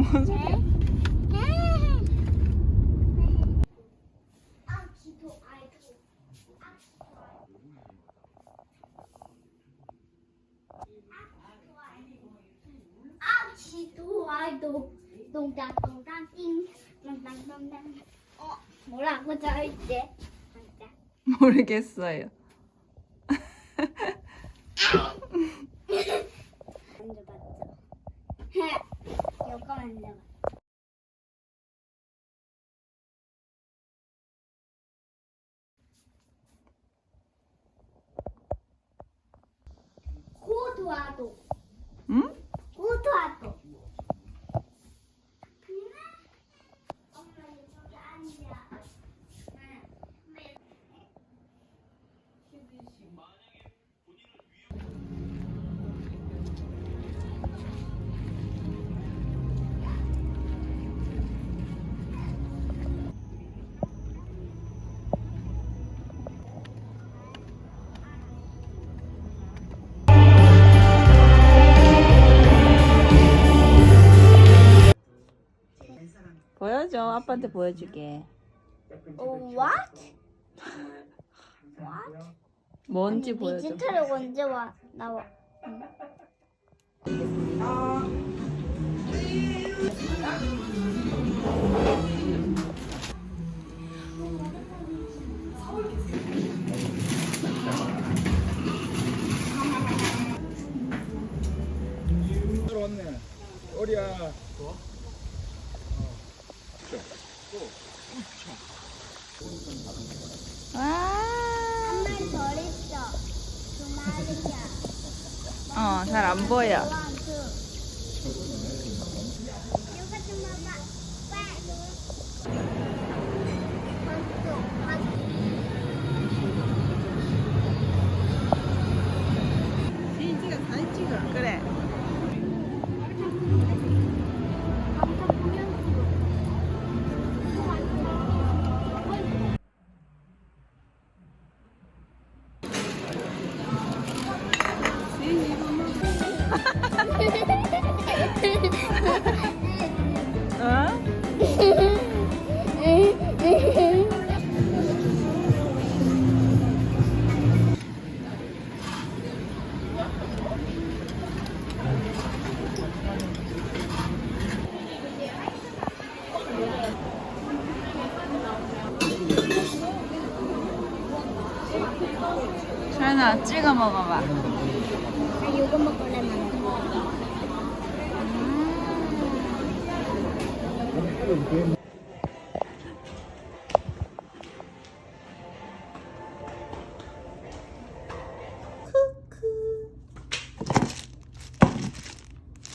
뭔 소리야? 아 기도 아이도 아 기도 아이도 동당 동당 띵 동당 동당 어 뭐라고? 앉아. 모르겠어요. 이거 만져봐 고도 보여줘. 아빠한테 보여주게. Oh, what? what? 뭔지 보여줘. 디지털이 언제 와 나와? 왔네. 어리야. 와. 한 마리 더 있어. 두 마리야. 어, 잘 안 보여. 소연아, 찍어 먹어봐. 나 이거 먹을래, 나는.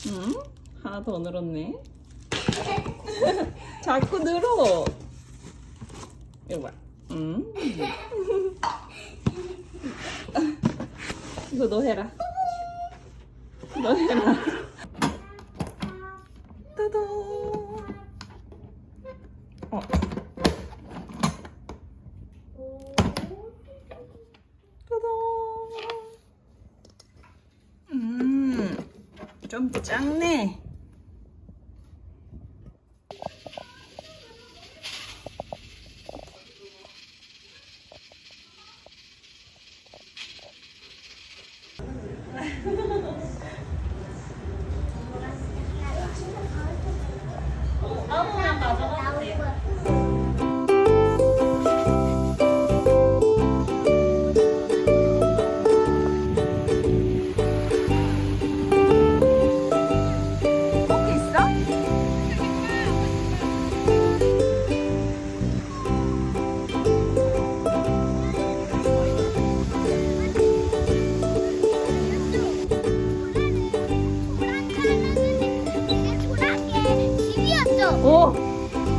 응? 하나 더 늘었네. 자꾸 늘어. 이거 봐. 응? 이거 너 해라. 너 해라. 따단. 어. 따단. 음. 좀 작네. 오,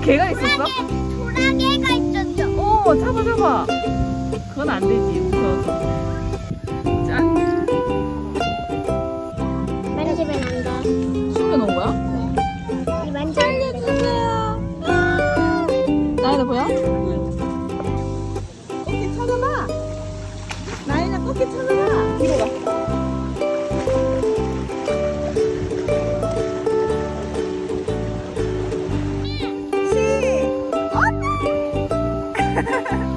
개가 있었어? 도라개가 있었죠. 오, 잡아 잡아. 그건 안 되지, 무서워서. Yeah.